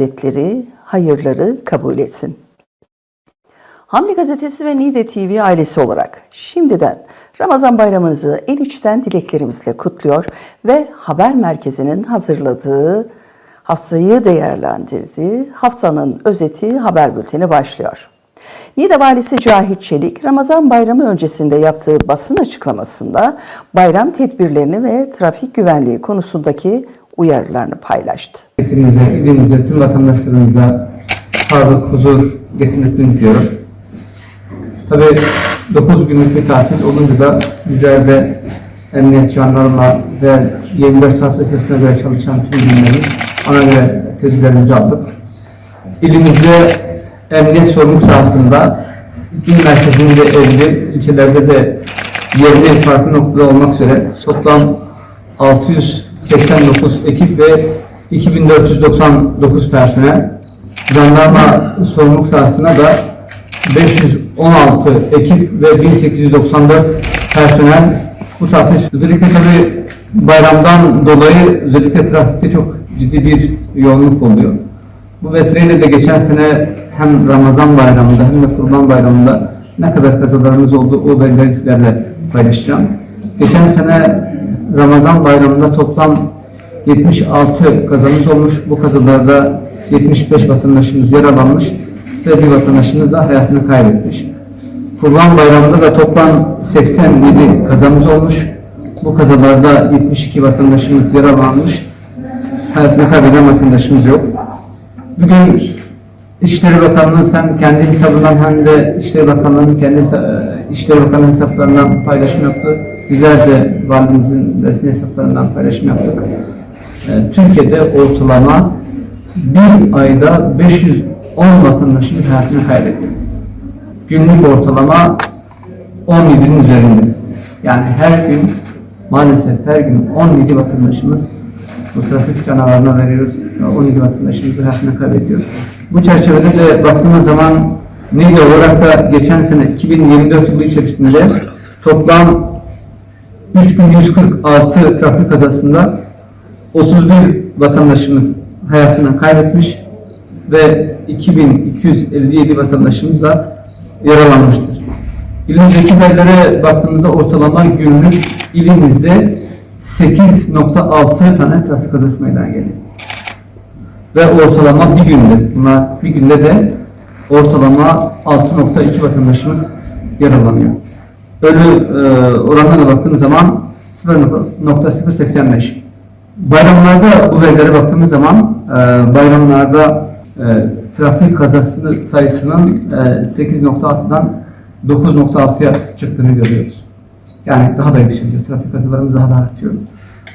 ibadetleri, hayırları kabul etsin. Hamle Gazetesi ve Nide TV ailesi olarak şimdiden Ramazan bayramınızı en içten dileklerimizle kutluyor ve haber merkezinin hazırladığı haftayı değerlendirdiği haftanın özeti haber bülteni başlıyor. Niğde Valisi Cahit Çelik, Ramazan bayramı öncesinde yaptığı basın açıklamasında bayram tedbirlerini ve trafik güvenliği konusundaki uyarılarını paylaştı. Milletimize, ilimize, tüm vatandaşlarımıza sağlık, huzur getirmesini diliyorum. Tabii 9 günlük bir tatil olunca da bizler de emniyet, jandarma ve 24 saat esasına göre çalışan tüm birimlerin ona göre tedbirlerimizi aldık. İlimizde emniyet sorumluluk sahasında il merkezinde 50, ilçelerde de 20 farklı noktada olmak üzere toplam 689 ekip ve 2499 personel, jandarma sorumluluk sahasına da 516 ekip ve 1894 personel bu tatil. Özellikle tabii bayramdan dolayı özellikle trafikte çok ciddi bir yoğunluk oluyor. Bu vesileyle de geçen sene hem Ramazan bayramında hem de Kurban bayramında ne kadar kazalarımız oldu o verileri sizlerle paylaşacağım. Geçen sene Ramazan bayramında toplam 76 kazamız olmuş. Bu kazalarda 75 vatandaşımız yaralanmış ve bir vatandaşımız da hayatını kaybetmiş. Kurban bayramında da toplam 87 kazamız olmuş. Bu kazalarda 72 vatandaşımız yaralanmış. Hayatını kaybeden vatandaşımız yok. Bugün İçişleri Bakanlığı hem kendi hesabından hem de İçişleri Bakanlığı'nın kendi e, İçişleri Bakanlığı hesaplarından paylaşım yaptı. Bizler de valimizin resmi hesaplarından paylaşım yaptık. E, Türkiye'de ortalama bir ayda 510 vatandaşımız hayatını kaybediyor. Günlük ortalama 17'nin üzerinde. Yani her gün maalesef her gün 17 vatandaşımız bu trafik canavarına veriyoruz. 17 vatandaşımız hayatını kaybediyor. Bu çerçevede de baktığımız zaman Niğde olarak da geçen sene 2024 yılı içerisinde toplam 3146 trafik kazasında 31 vatandaşımız hayatını kaybetmiş ve 2257 vatandaşımız da yaralanmıştır. İlimizdeki verilere baktığımızda ortalama günlük ilimizde 8.6 tane trafik kazası meydana geliyor. Ve ortalama bir günde, buna bir günde de ortalama 6.2 vatandaşımız yaralanıyor. Ölü e, oranlarına baktığımız zaman 0.085. Bayramlarda bu verilere baktığımız zaman e, bayramlarda e, trafik kazası sayısının e, 8.6'dan 9.6'ya çıktığını görüyoruz. Yani daha da yükseliyor. Trafik kazalarımız daha da artıyor.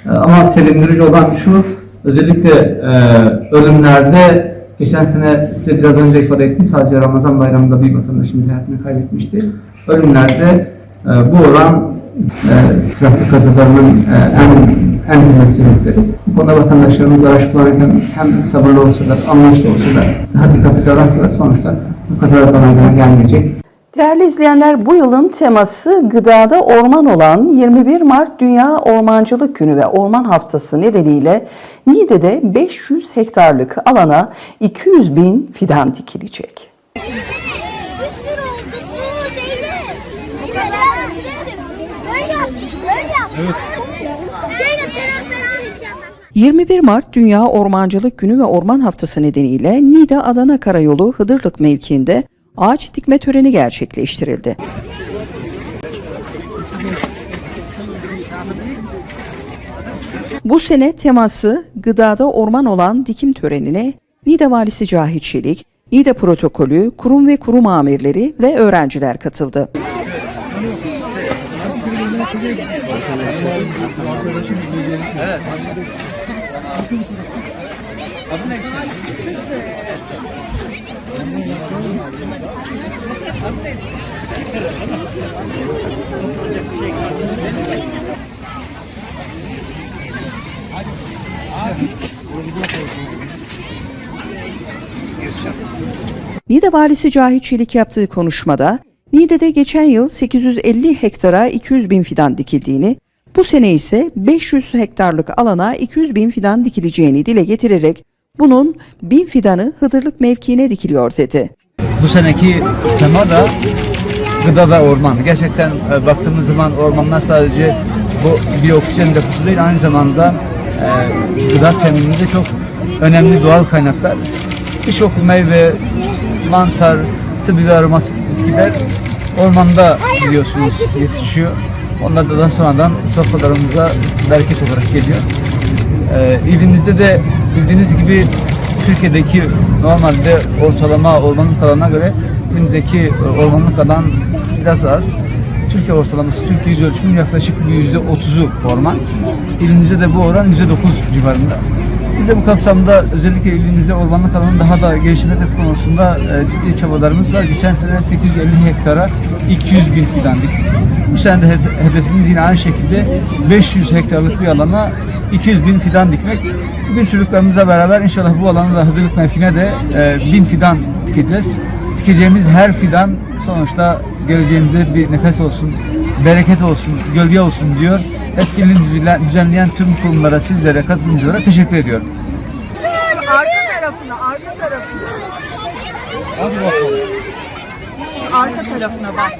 E, ama sevindirici olan şu, özellikle e, ölümlerde geçen sene size biraz önce ifade ettim sadece Ramazan bayramında bir vatandaşımız hayatını kaybetmişti. Ölümlerde e, bu oran e, trafik kazalarının en en temel. Bu konuda vatandaşlarımız araç kullanırken hem sabırlı olsalar, anlayışlı olsalar, daha dikkatli davransalar sonuçta bu kazalar bana gelmeyecek. Değerli izleyenler bu yılın teması gıdada orman olan 21 Mart Dünya Ormancılık Günü ve Orman Haftası nedeniyle Niğde'de 500 hektarlık alana 200 bin fidan dikilecek. Bir sürü oldu. Su, Zeynep. Ben gidelim. Böyle yap. Böyle yap. Zeynep sen falan yapacağım. 21 Mart Dünya Ormancılık Günü ve Orman Haftası nedeniyle Niğde Adana Karayolu Hıdırlık mevkiinde ağaç dikme töreni gerçekleştirildi. Bu sene teması gıdada orman olan dikim törenine Niğde Valisi Cahit Çelik, Niğde Protokolü, kurum ve kurum amirleri ve öğrenciler katıldı. Niğde Valisi Cahit Çelik yaptığı konuşmada, Niğde'de geçen yıl 850 hektara 200 bin fidan dikildiğini, bu sene ise 500 hektarlık alana 200 bin fidan dikileceğini dile getirerek Bunun bin fidanı Hıdırlık mevkiine dikiliyor dedi. Bu seneki tema da gıda ve orman. Gerçekten e, baktığımız zaman ormanlar sadece bu biyoksijen deposu değil aynı zamanda e, gıda temininde çok önemli doğal kaynaklar. Birçok meyve, mantar, tıbbi ve aromatik bitkiler ormanda biliyorsunuz yetişiyor. Onlar da daha sonradan sofralarımıza bereket olarak geliyor. Ee, ilimizde de bildiğiniz gibi Türkiye'deki normalde ortalama ormanlık alana göre ilimizdeki e, ormanlık alan biraz az. Türkiye ortalaması, Türkiye yüz ölçümünün yaklaşık yüzde otuzu orman. İlimizde de bu oran yüzde dokuz civarında. Biz de bu kapsamda özellikle ilimizde ormanlık alanın daha da geliştirmek konusunda e, ciddi çabalarımız var. Geçen sene 850 hektara 200 bin fidan diktik. Bu sene de hedefimiz yine aynı şekilde 500 hektarlık bir alana 200 bin fidan dikmek. Bugün çocuklarımızla beraber inşallah bu alanı da Hıdırlık mevkine de e, bin fidan dikeceğiz. Dikeceğimiz her fidan sonuçta geleceğimize bir nefes olsun, bereket olsun, gölge olsun diyor. Etkinliği düzenle- düzenleyen tüm kurumlara, sizlere, katılımcılara teşekkür ediyorum. Arka tarafına, arka tarafına. Hadi bakalım. Arka tarafına bak.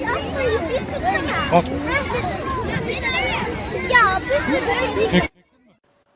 Bak.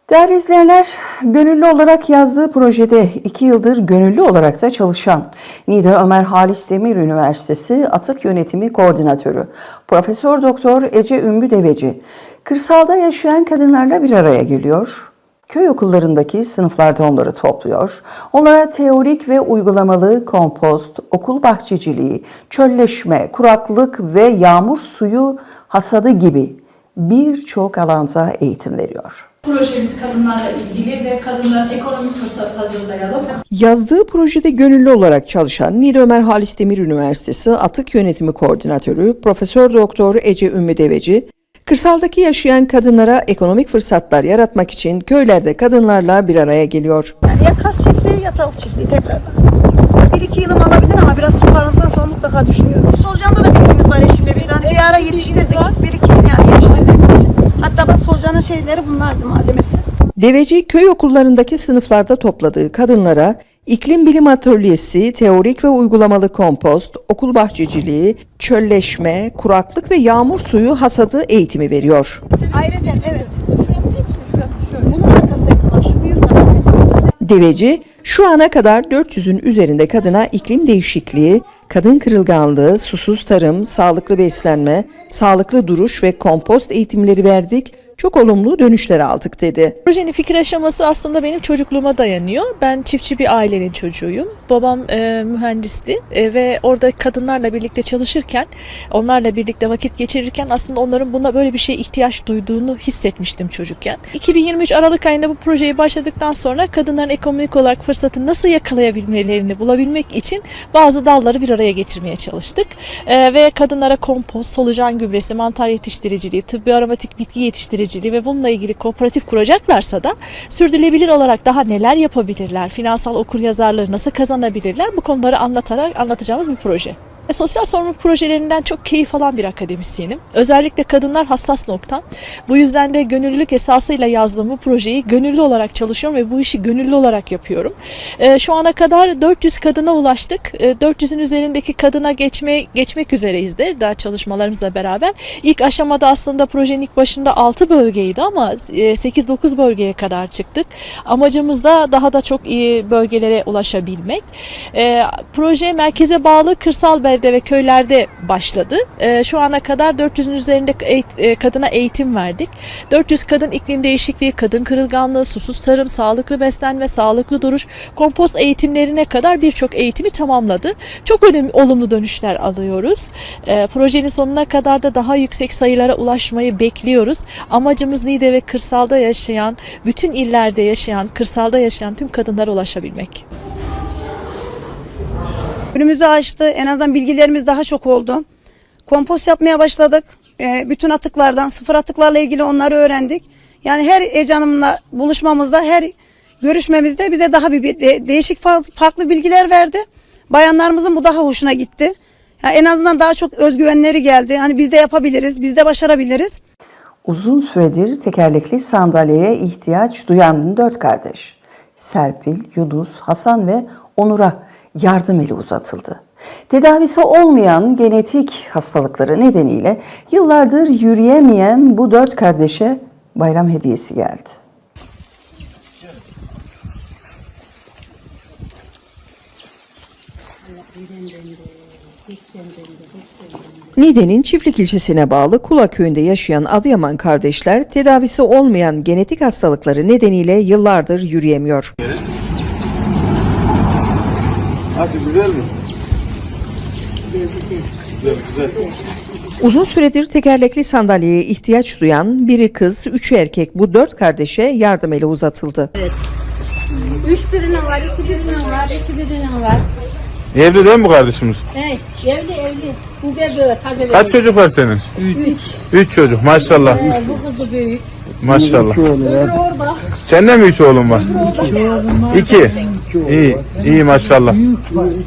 Değerli izleyenler, gönüllü olarak yazdığı projede iki yıldır gönüllü olarak da çalışan Niğde Ömer Halis Demir Üniversitesi Atık Yönetimi Koordinatörü Profesör Doktor Ece Ümmü Deveci, kırsalda yaşayan kadınlarla bir araya geliyor. Köy okullarındaki sınıflarda onları topluyor. Onlara teorik ve uygulamalı kompost, okul bahçeciliği, çölleşme, kuraklık ve yağmur suyu hasadı gibi birçok alanda eğitim veriyor. Projemiz kadınlarla ilgili ve kadınların ekonomik fırsat hazırlayalım. Yazdığı projede gönüllü olarak çalışan Niğde Ömer Halis Demir Üniversitesi Atık Yönetimi Koordinatörü Profesör Doktor Ece Ümmü Deveci, kırsaldaki yaşayan kadınlara ekonomik fırsatlar yaratmak için köylerde kadınlarla bir araya geliyor. Yani ya kas çiftliği ya tavuk çiftliği tekrardan. Bir iki yılım alabilir ama biraz toparladıktan sonra mutlaka düşünüyorum. Solucan'da da bilgimiz var eşimle biz. Yani bir ara yetiştirdik. Bir iki yıl yani yetiştirdiğimiz için. Hatta bak solucanın şeyleri bunlardı malzemesi. Deveci köy okullarındaki sınıflarda topladığı kadınlara iklim bilim atölyesi, teorik ve uygulamalı kompost, okul bahçeciliği, çölleşme, kuraklık ve yağmur suyu hasadı eğitimi veriyor. Ayrıca evet. Şurası değil mi? Şurası şöyle. Bunun arkası. Bak şu büyük arkası. Deveci şu ana kadar 400'ün üzerinde kadına iklim değişikliği, kadın kırılganlığı, susuz tarım, sağlıklı beslenme, sağlıklı duruş ve kompost eğitimleri verdik. Çok olumlu dönüşler aldık dedi. Projenin fikir aşaması aslında benim çocukluğuma dayanıyor. Ben çiftçi bir ailenin çocuğuyum. Babam e, mühendisti e, ve orada kadınlarla birlikte çalışırken, onlarla birlikte vakit geçirirken aslında onların buna böyle bir şeye ihtiyaç duyduğunu hissetmiştim çocukken. 2023 Aralık ayında bu projeyi başladıktan sonra kadınların ekonomik olarak fırsatı nasıl yakalayabilmelerini bulabilmek için bazı dalları bir araya getirmeye çalıştık. E, ve kadınlara kompost, solucan gübresi, mantar yetiştiriciliği, tıbbi aromatik bitki yetiştiriciliği ve bununla ilgili kooperatif kuracaklarsa da sürdürülebilir olarak daha neler yapabilirler, finansal okuryazarlığı nasıl kazanabilirler bu konuları anlatarak anlatacağımız bir proje. E, Sosyal sorumluluk projelerinden çok keyif alan bir akademisyenim. Özellikle kadınlar hassas noktam. Bu yüzden de gönüllülük esasıyla yazdığım bu projeyi gönüllü olarak çalışıyorum ve bu işi gönüllü olarak yapıyorum. E, şu ana kadar 400 kadına ulaştık. E, 400'ün üzerindeki kadına geçme, geçmek üzereyiz de daha çalışmalarımızla beraber. İlk aşamada aslında projenin ilk başında 6 bölgeydi ama e, 8-9 bölgeye kadar çıktık. Amacımız da daha da çok iyi bölgelere ulaşabilmek. E, proje merkeze bağlı kırsal belde ve köylerde başladı. E, şu ana kadar 400'ün üzerinde eğit- e, kadına eğitim verdik. 400 kadın iklim değişikliği, kadın kırılganlığı, susuz tarım, sağlıklı beslenme, sağlıklı duruş, kompost eğitimlerine kadar birçok eğitimi tamamladı. Çok önemli olumlu dönüşler alıyoruz. E, projenin sonuna kadar da daha yüksek sayılara ulaşmayı bekliyoruz. Amacımız Niğde ve kırsalda yaşayan, bütün illerde yaşayan, kırsalda yaşayan tüm kadınlara ulaşabilmek. Önümüzü açtı. En azından bilgilerimiz daha çok oldu. Kompost yapmaya başladık. Ee, bütün atıklardan, sıfır atıklarla ilgili onları öğrendik. Yani her Ece Hanım'la buluşmamızda, her görüşmemizde bize daha bir de- değişik fa- farklı bilgiler verdi. Bayanlarımızın bu daha hoşuna gitti. Yani en azından daha çok özgüvenleri geldi. Hani biz de yapabiliriz, biz de başarabiliriz. Uzun süredir tekerlekli sandalyeye ihtiyaç duyan dört kardeş. Serpil, Yunus, Hasan ve Onur'a yardım eli uzatıldı. Tedavisi olmayan genetik hastalıkları nedeniyle yıllardır yürüyemeyen bu dört kardeşe bayram hediyesi geldi. Niğde'nin Çiftlik ilçesine bağlı Kula köyünde yaşayan Adıyaman kardeşler tedavisi olmayan genetik hastalıkları nedeniyle yıllardır yürüyemiyor. Nasıl güzel mi? Uzun süredir tekerlekli sandalyeye ihtiyaç duyan biri kız, üçü erkek bu dört kardeşe yardım eli uzatıldı. Üç birinin var, iki birinin var, iki birinin var. Evli değil mi bu kardeşimiz? Evet, evli evli. Bu bebeği taze Kaç çocuk var senin? Üç. Üç çocuk maşallah. Ee, bu kızı büyük. Maşallah. Öbürü orada. Sende mi üç oğlun var? İki. İyi, iyi maşallah.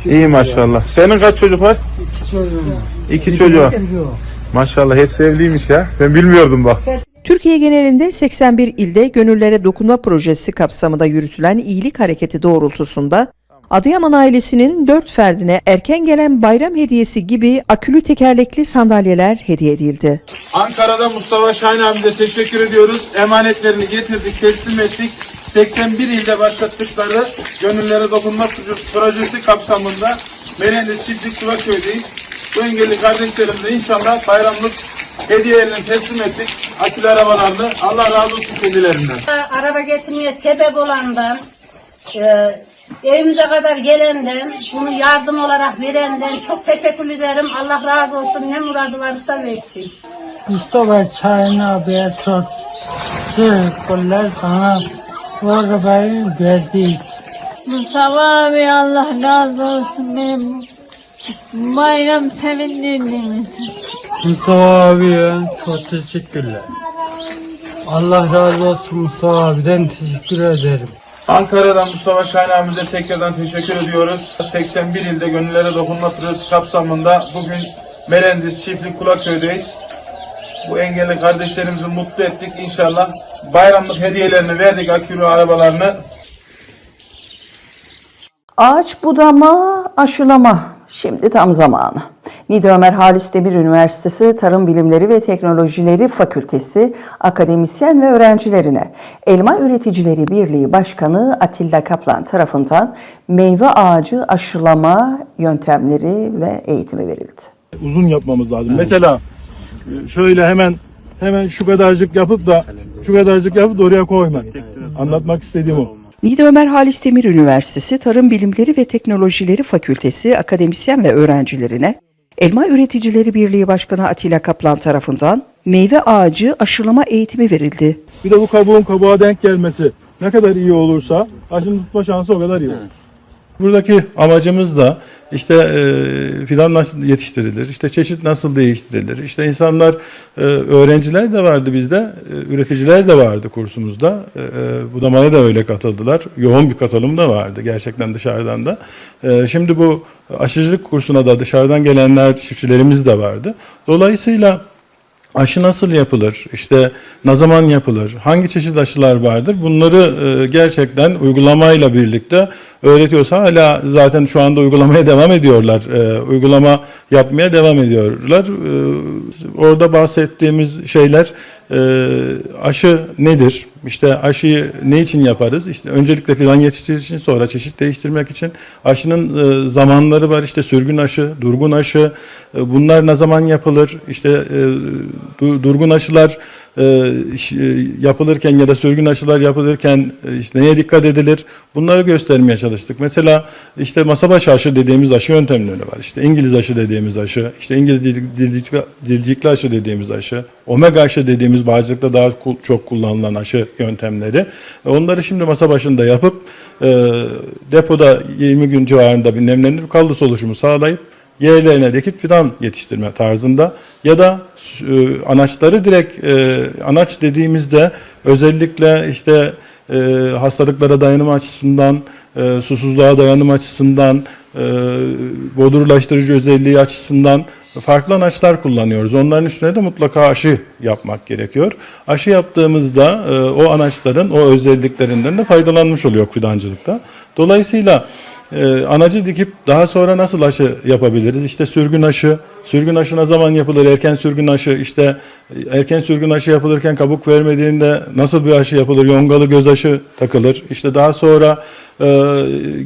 İyi maşallah. Senin kaç çocuk var? İki çocuğu. Maşallah hepsi evliymiş ya. Ben bilmiyordum bak. Türkiye genelinde 81 ilde gönüllere dokunma projesi kapsamında yürütülen iyilik hareketi doğrultusunda Adıyaman ailesinin dört ferdine erken gelen bayram hediyesi gibi akülü tekerlekli sandalyeler hediye edildi. Ankara'da Mustafa Şahin abimize teşekkür ediyoruz. Emanetlerini getirdik, teslim ettik. 81 ilde başlattıkları Gönüllere Dokunma Projesi kapsamında Menendes Çiftlik Kulaköy'deyiz. Bu engelli kardeşlerimize inşallah bayramlık hediyelerini teslim ettik. Akülü arabalarını. Allah razı olsun kendilerinden. Araba getirmeye sebep olandan, e, evimize kadar gelenden, bunu yardım olarak verenden çok teşekkür ederim. Allah razı olsun. Ne muradı varsa versin. Mustafa Şahin abiye çok teşekkürler sana bu arabayı verdik. Mustafa abi Allah razı olsun benim bayram sevindirdiğim için. Mustafa abiye çok teşekkürler. Allah razı olsun Mustafa abiden teşekkür ederim. Ankara'dan Mustafa Şahin abimize tekrardan teşekkür ediyoruz. 81 ilde Gönüllere Dokunma Projesi kapsamında bugün Merendiz Çiftlik Kulaköy'deyiz. Bu engelli kardeşlerimizi mutlu ettik. İnşallah bayramlık hediyelerini verdik akülü arabalarını. Ağaç budama, aşılama. Şimdi tam zamanı. Niğde Ömer Halis Demir Üniversitesi Tarım Bilimleri ve Teknolojileri Fakültesi akademisyen ve öğrencilerine Elma Üreticileri Birliği Başkanı Atilla Kaplan tarafından meyve ağacı aşılama yöntemleri ve eğitimi verildi. uzun yapmamız lazım. Mesela e, şöyle hemen hemen şu kadarcık yapıp da şu kadarcık yapıp da oraya koyma. Anlatmak istediğim o. Niğde Ömer Halis Demir Üniversitesi Tarım Bilimleri ve Teknolojileri Fakültesi akademisyen ve öğrencilerine Elma Üreticileri Birliği Başkanı Atilla Kaplan tarafından meyve ağacı aşılama eğitimi verildi. Bir de bu kabuğun kabuğa denk gelmesi ne kadar iyi olursa ağacın tutma şansı o kadar iyi olur. Buradaki amacımız da işte e, fidan nasıl yetiştirilir, işte çeşit nasıl değiştirilir, işte insanlar, e, öğrenciler de vardı bizde, e, üreticiler de vardı kursumuzda, e, e, budamaya da öyle katıldılar, yoğun bir katılım da vardı gerçekten dışarıdan da. E, şimdi bu aşıcılık kursuna da dışarıdan gelenler, çiftçilerimiz de vardı. Dolayısıyla Aşı nasıl yapılır? İşte ne zaman yapılır? Hangi çeşit aşılar vardır? Bunları e, gerçekten uygulamayla birlikte öğretiyorsa hala zaten şu anda uygulamaya devam ediyorlar. E, uygulama yapmaya devam ediyorlar. E, orada bahsettiğimiz şeyler e, aşı nedir? İşte aşıyı ne için yaparız? İşte öncelikle fidan yetiştirmek için, sonra çeşit değiştirmek için. Aşının e, zamanları var. İşte sürgün aşı, durgun aşı. E, bunlar ne zaman yapılır? İşte e, du- durgun aşılar yapılırken ya da sürgün aşılar yapılırken e, işte neye dikkat edilir? Bunları göstermeye çalıştık. Mesela işte masa başı aşı dediğimiz aşı yöntemleri var. İşte İngiliz aşı dediğimiz aşı, işte İngiliz dil- dilcikli, aşı dediğimiz aşı, omega aşı dediğimiz bağcılıkta daha çok kullanılan aşı yöntemleri. E, Onları şimdi masa başında yapıp e, depoda 20 gün civarında bir nemlenir kalıs oluşumu sağlayıp yerlerine dikip fidan yetiştirme tarzında ya da e, anaçları direkt e, anaç dediğimizde özellikle işte e, hastalıklara dayanım açısından, e, susuzluğa dayanım açısından, e, bodurlaştırıcı özelliği açısından farklı anaçlar kullanıyoruz. Onların üstüne de mutlaka aşı yapmak gerekiyor. Aşı yaptığımızda e, o anaçların o özelliklerinden de faydalanmış oluyor fidancılıkta. Dolayısıyla e, anacı dikip daha sonra nasıl aşı yapabiliriz? İşte sürgün aşı, sürgün aşı ne zaman yapılır? Erken sürgün aşı, işte e, erken sürgün aşı yapılırken kabuk vermediğinde nasıl bir aşı yapılır? Yongalı göz aşı takılır. İşte daha sonra e,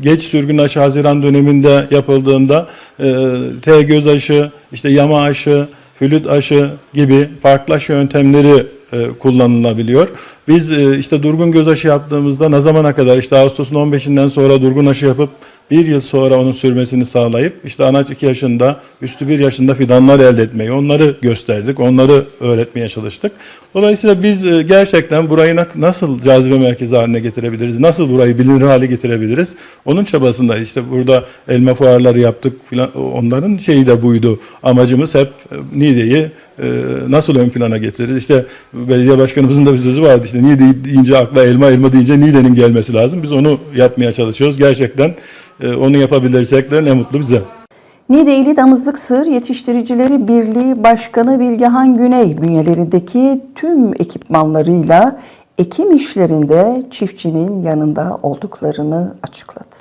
geç sürgün aşı Haziran döneminde yapıldığında e, T göz aşı, işte yama aşı, flüt aşı gibi farklı aşı yöntemleri e, kullanılabiliyor. Biz e, işte durgun göz aşı yaptığımızda ne zamana kadar işte Ağustos'un 15'inden sonra durgun aşı yapıp bir yıl sonra onun sürmesini sağlayıp işte anaç 2 yaşında, üstü 1 yaşında fidanlar elde etmeyi onları gösterdik, onları öğretmeye çalıştık. Dolayısıyla biz e, gerçekten burayı na- nasıl cazibe merkezi haline getirebiliriz, nasıl burayı bilinir hale getirebiliriz onun çabasındayız. İşte burada elma fuarları yaptık filan onların şeyi de buydu. Amacımız hep e, Niğde'yi e, nasıl ön plana getiririz? İşte belediye başkanımızın da bir sözü vardı işte Niğde deyince akla elma, elma deyince Niğde'nin gelmesi lazım. Biz onu yapmaya çalışıyoruz. Gerçekten onu yapabilirsek de ne mutlu bize. Niğde İli Damızlık Sığır Yetiştiricileri Birliği Başkanı Bilgehan Güney bünyelerindeki tüm ekipmanlarıyla ekim işlerinde çiftçinin yanında olduklarını açıkladı.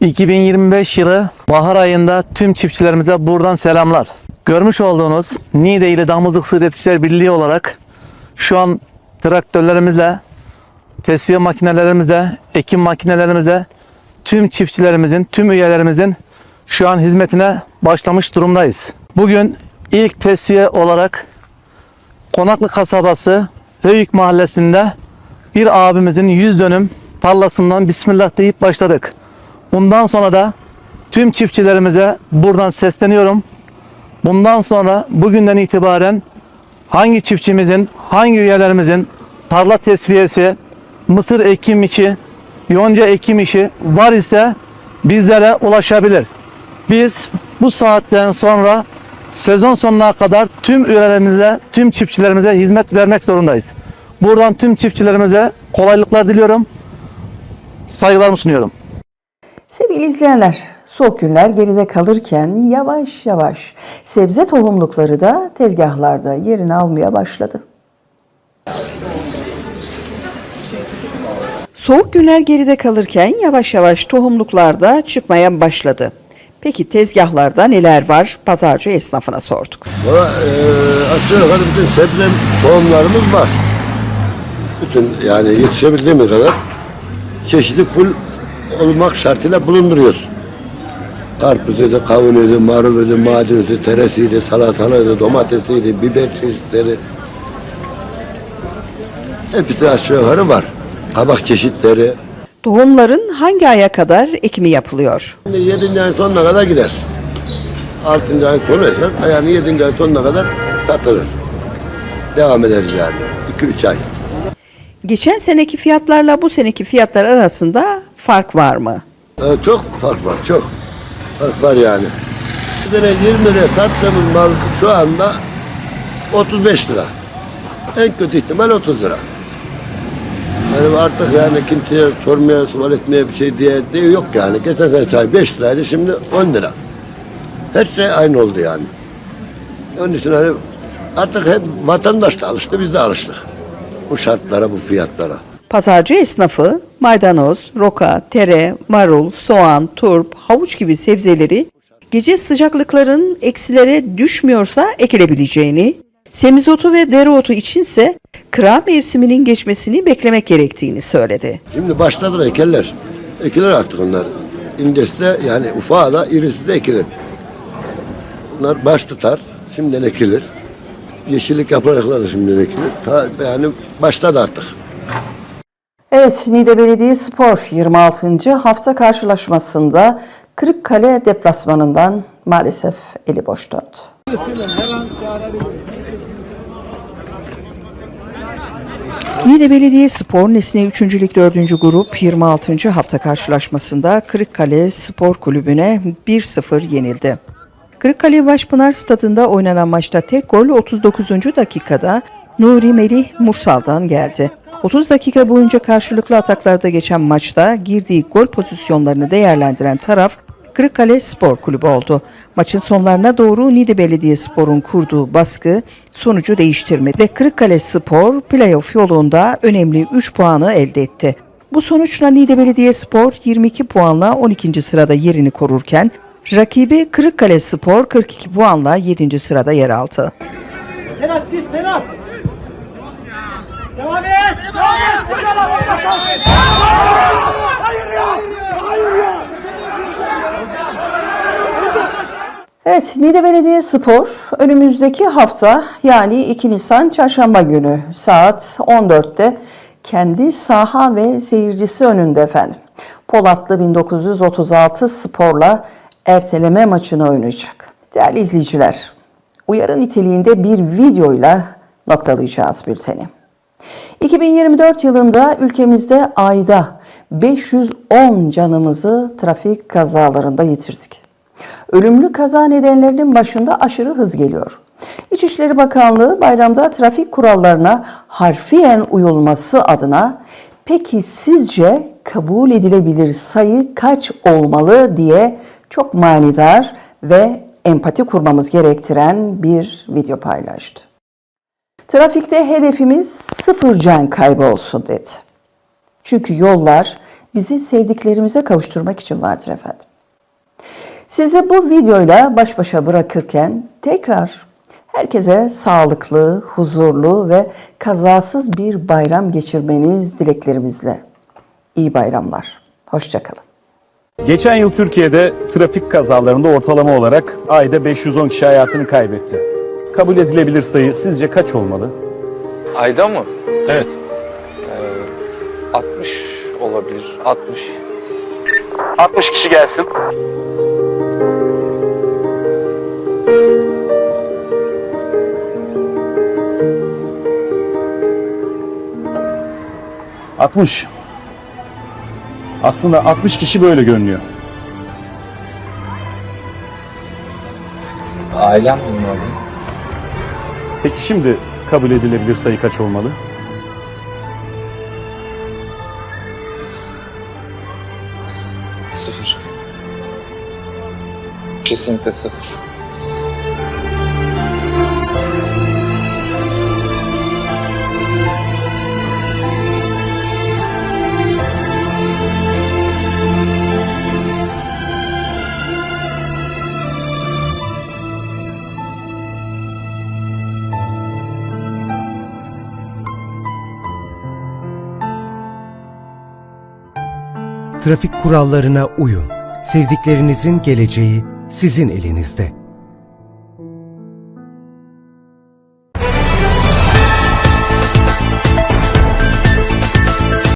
2025 yılı bahar ayında tüm çiftçilerimize buradan selamlar. Görmüş olduğunuz Niğde Damızlık Sığır Yetiştiriciler Birliği olarak şu an traktörlerimizle, tesviye makinelerimizle, ekim makinelerimizle tüm çiftçilerimizin, tüm üyelerimizin şu an hizmetine başlamış durumdayız. Bugün ilk tesviye olarak Konaklı kasabası Höyük mahallesinde bir abimizin 100 dönüm tarlasından Bismillah deyip başladık. Bundan sonra da tüm çiftçilerimize buradan sesleniyorum. Bundan sonra bugünden itibaren hangi çiftçimizin, hangi üyelerimizin tarla tesviyesi, mısır ekim işi, yonca ekim işi var ise bizlere ulaşabilir. Biz bu saatten sonra sezon sonuna kadar tüm üyelerimize, tüm çiftçilerimize hizmet vermek zorundayız. Buradan tüm çiftçilerimize kolaylıklar diliyorum. Saygılarımı sunuyorum. Sevgili izleyenler, soğuk günler geride kalırken yavaş yavaş sebze tohumlukları da tezgahlarda yerini almaya başladı. Soğuk günler geride kalırken yavaş yavaş tohumluklar da çıkmaya başladı. Peki tezgahlarda neler var? Pazarcı esnafına sorduk. Valla e, aşağı yukarı bütün sebze tohumlarımız var. Bütün yani yetişebildiğimiz kadar çeşidi full olmak şartıyla bulunduruyoruz. Karpuzuydu, kavunuydu, maruluydu, maydanozu, teresiydi, salatalıydı, domatesiydi, biber çeşitleri. Hepsi aşağı yukarı var. Kabak çeşitleri. Tohumların hangi aya kadar ekimi yapılıyor? Şimdi 7. ayın sonuna kadar gider. 6. ayın sonu ise yani 7. ayın sonuna kadar satılır. Devam ederiz yani. 2-3 ay. Geçen seneki fiyatlarla bu seneki fiyatlar arasında fark var mı? Ee, çok fark var, çok. Fark var yani. 1 lira 20 liraya sattığımız mal şu anda 35 lira. En kötü ihtimal 30 lira. Yani artık yani kimseye sormaya, sual etmeye bir şey diye, diye yok yani. Geçen sene çay 5 liraydı, şimdi 10 lira. Her şey aynı oldu yani. Onun için hani artık hep vatandaş da alıştı, biz de alıştık. Bu şartlara, bu fiyatlara. Pazarcı esnafı maydanoz, roka, tere, marul, soğan, turp, havuç gibi sebzeleri gece sıcaklıkların eksilere düşmüyorsa ekilebileceğini, semizotu ve dereotu içinse kıra mevsiminin geçmesini beklemek gerektiğini söyledi. Şimdi başladılar ekerler. Ekilir artık onlar. İndesi de yani ufağı da irisi de ekilir. Bunlar baş tutar. Şimdiden ekilir. Yeşillik yaprakları da şimdiden ekilir. Ta, yani başladı artık. Evet, Niğde Belediye Spor 26. hafta karşılaşmasında Kırıkkale deplasmanından maalesef eli boş döndü. Niğde Belediye Spor Nesne 3. Lig 4. Grup 26. hafta karşılaşmasında Kırıkkale Spor Kulübü'ne 1-0 yenildi. Kırıkkale Başpınar Stadında oynanan maçta tek gol 39. dakikada Nuri Melih Mursal'dan geldi. 30 dakika boyunca karşılıklı ataklarda geçen maçta girdiği gol pozisyonlarını değerlendiren taraf Kırıkkale Spor Kulübü oldu. Maçın sonlarına doğru Niğde Belediyespor'un kurduğu baskı sonucu değiştirmedi ve Kırıkkale Spor playoff yolunda önemli 3 puanı elde etti. Bu sonuçla Niğde Belediyespor 22 puanla 12. sırada yerini korurken rakibi Kırıkkale Spor 42 puanla 7. sırada yer aldı. Evet, Niğde Belediyespor önümüzdeki hafta yani 2 Nisan Çarşamba günü saat 14'te kendi saha ve seyircisi önünde efendim. Polatlı 1936 Spor'la erteleme maçını oynayacak. Değerli izleyiciler, uyarı niteliğinde bir videoyla noktalayacağız bülteni. 2024 yılında ülkemizde ayda 510 canımızı trafik kazalarında yitirdik. Ölümlü kaza nedenlerinin başında aşırı hız geliyor. İçişleri Bakanlığı bayramda trafik kurallarına harfiyen uyulması adına peki sizce kabul edilebilir sayı kaç olmalı diye çok manidar ve empati kurmamız gerektiren bir video paylaştı. Trafikte hedefimiz sıfır can kaybı olsun dedi. Çünkü yollar bizi sevdiklerimize kavuşturmak için vardır efendim. Sizi bu videoyla baş başa bırakırken tekrar herkese sağlıklı, huzurlu ve kazasız bir bayram geçirmeniz dileklerimizle. İyi bayramlar. Hoşçakalın. Geçen yıl Türkiye'de trafik kazalarında ortalama olarak ayda 510 kişi hayatını kaybetti. Kabul edilebilir sayı sizce kaç olmalı? Ayda mı? Evet. 60 olabilir. 60. 60 kişi gelsin. ...60. Aslında 60 kişi böyle görünüyor. Ailem bulmalı. Peki şimdi kabul edilebilir sayı kaç olmalı? Sıfır. Kesinlikle sıfır. Trafik kurallarına uyun. Sevdiklerinizin geleceği sizin elinizde.